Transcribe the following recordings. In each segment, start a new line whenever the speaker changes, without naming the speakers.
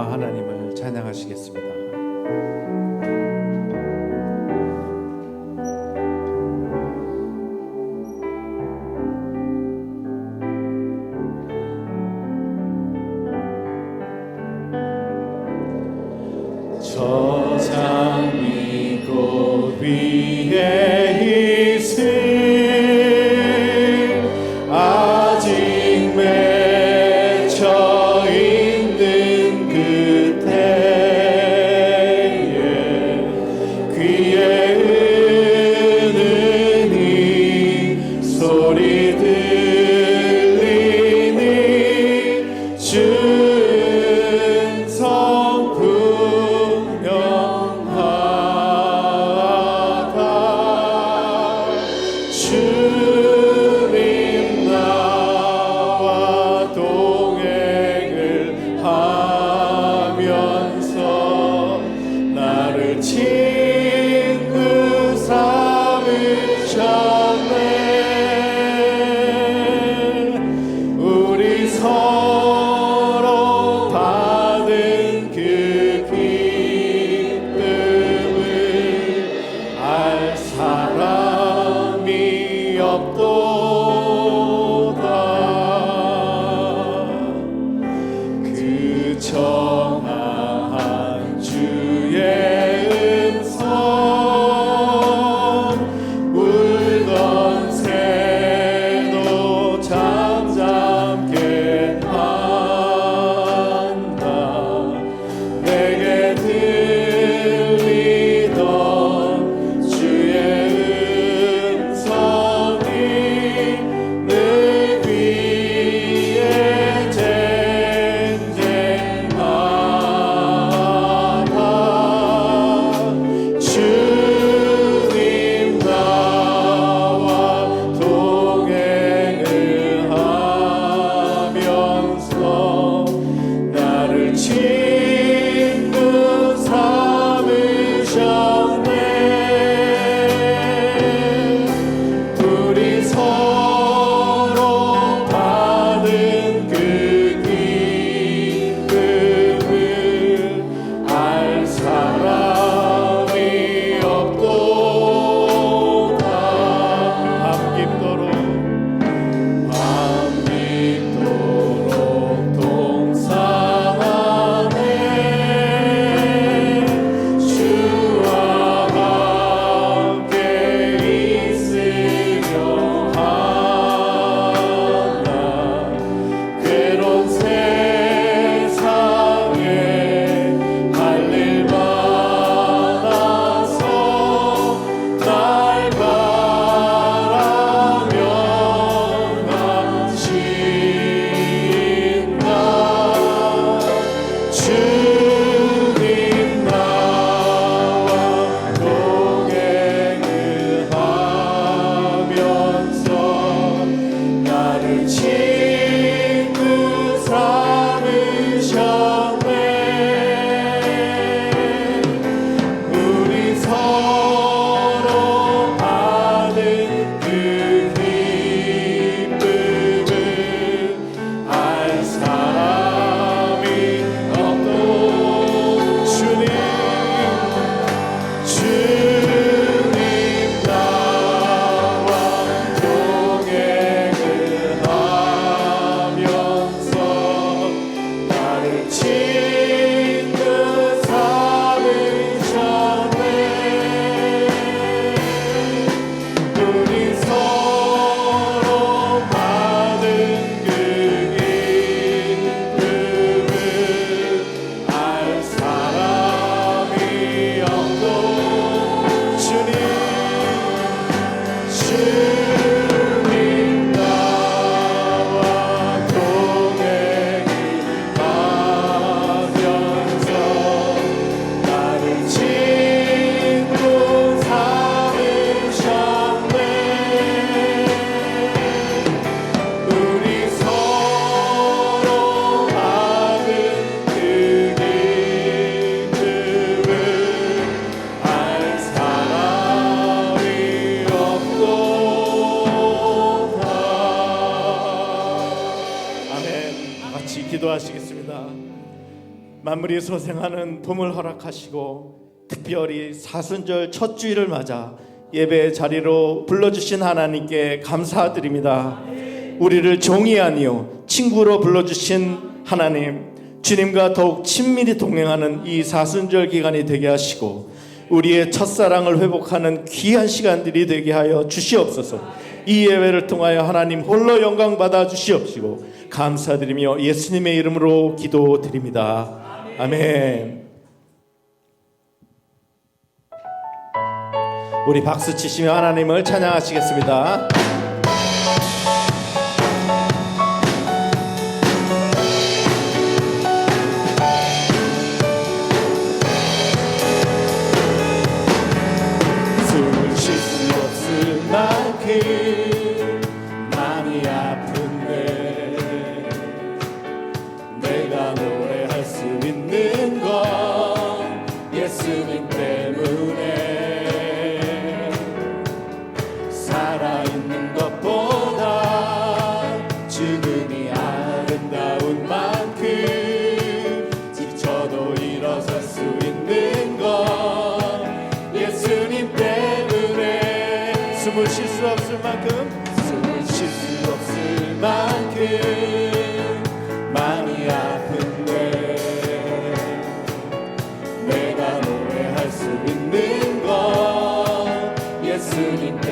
하나님을 찬양하시겠습니다. 만물이 소생하는 봄을 허락하시고 특별히 사순절 첫 주일을 맞아 예배 자리로 불러주신 하나님께 감사드립니다. 우리를 종이 아니요 친구로 불러주신 하나님 주님과 더욱 친밀히 동행하는 이 사순절 기간이 되게 하시고 우리의 첫사랑을 회복하는 귀한 시간들이 되게 하여 주시옵소서. 이 예배를 통하여 하나님 홀로 영광 받아 주시옵시고 감사드리며 예수님의 이름으로 기도드립니다. 아멘. 우리 박수 치시며 하나님을 찬양하시겠습니다. You.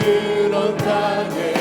그런 땅에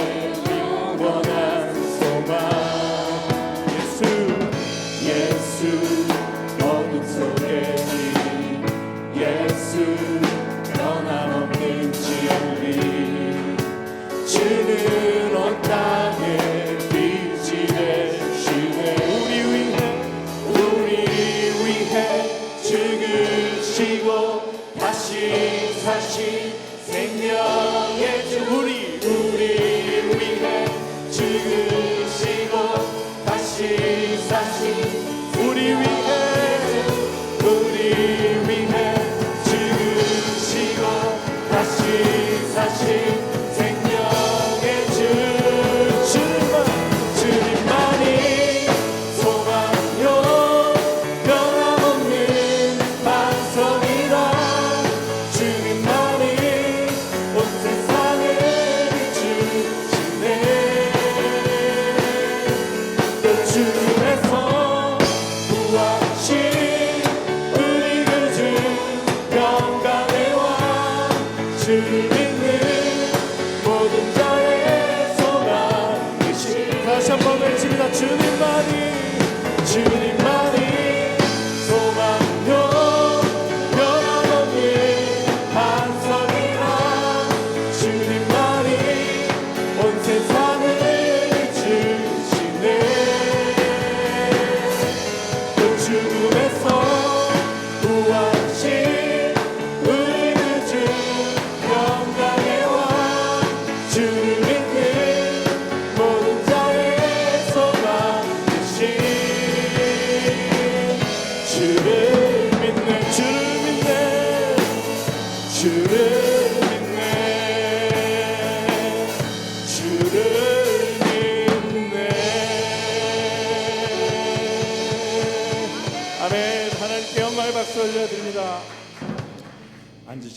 to you.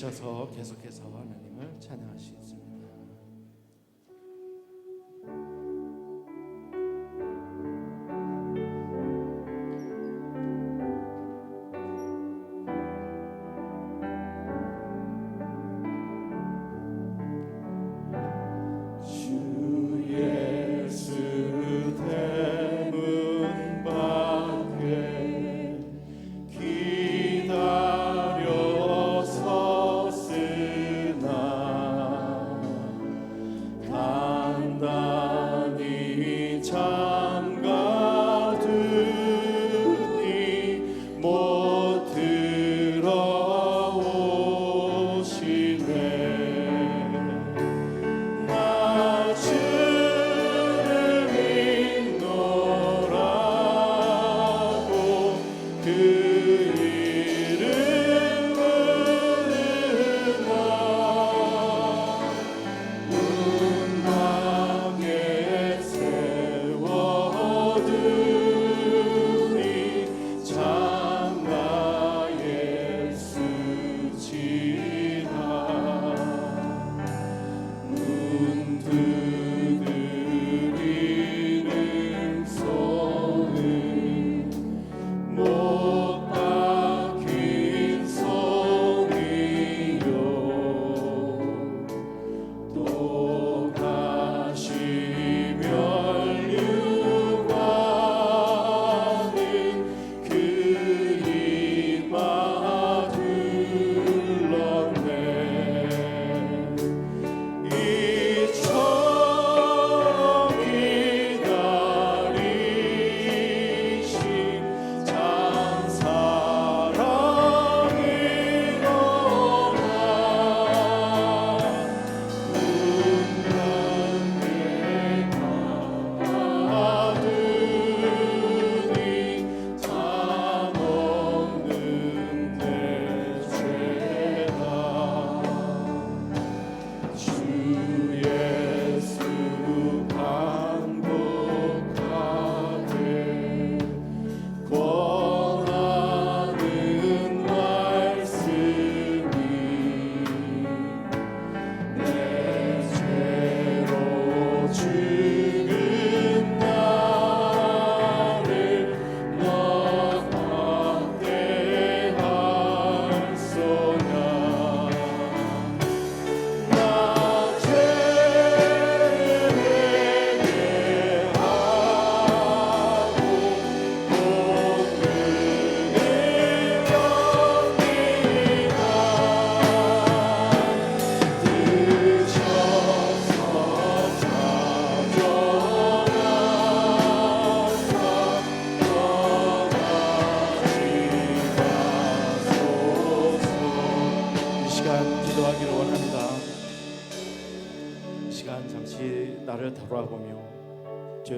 주셔서 계속해서 하나님을 찬양할 수 있습니다.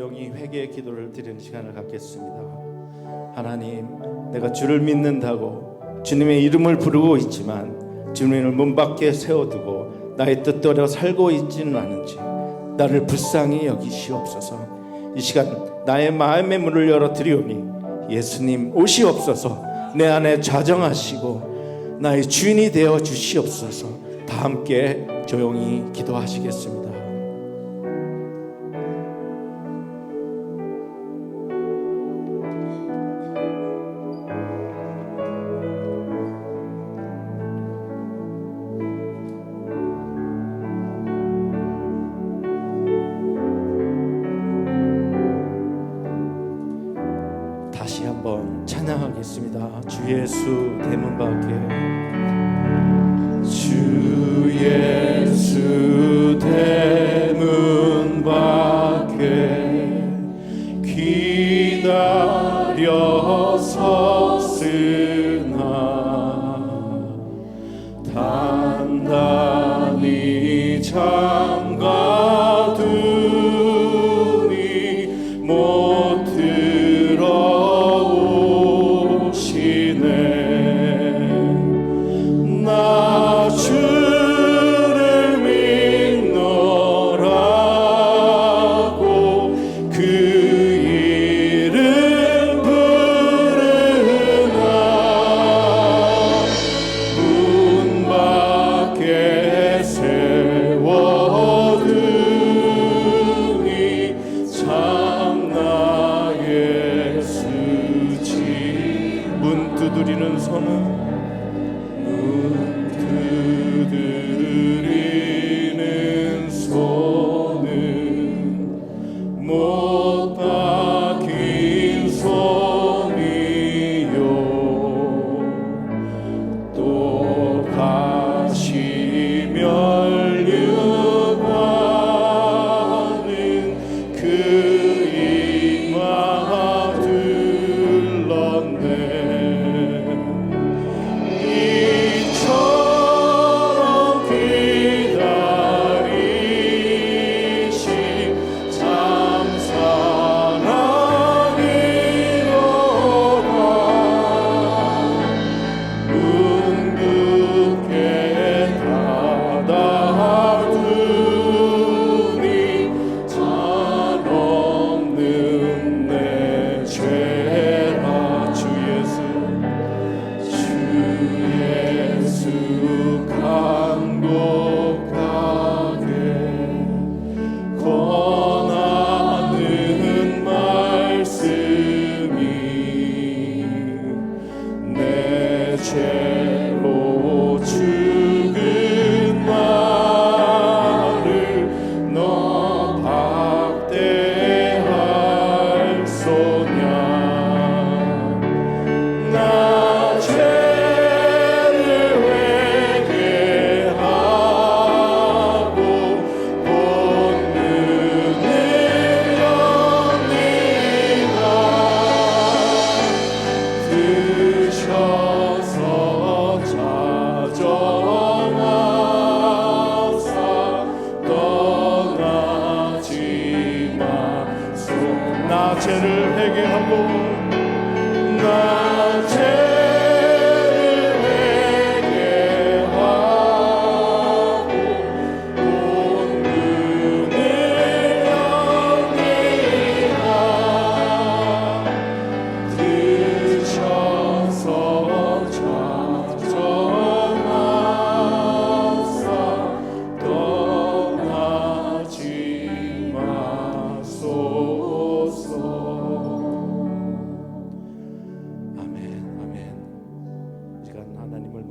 용히 회개의 기도를 드리는 시간을 갖겠습니다. 하나님, 내가 주를 믿는다고 주님의 이름을 부르고 있지만 주님을 문 밖에 세워두고 나의 뜻대로 살고 있지는 않은지 나를 불쌍히 여기시옵소서. 이 시간 나의 마음의 문을 열어 드리오니 예수님 오시옵소서. 내 안에 좌정하시고 나의 주인이 되어 주시옵소서. 다 함께 조용히 기도하시겠습니다. 기다려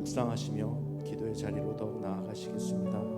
묵상하시며 기도의 자리로 더욱 나아가시겠습니다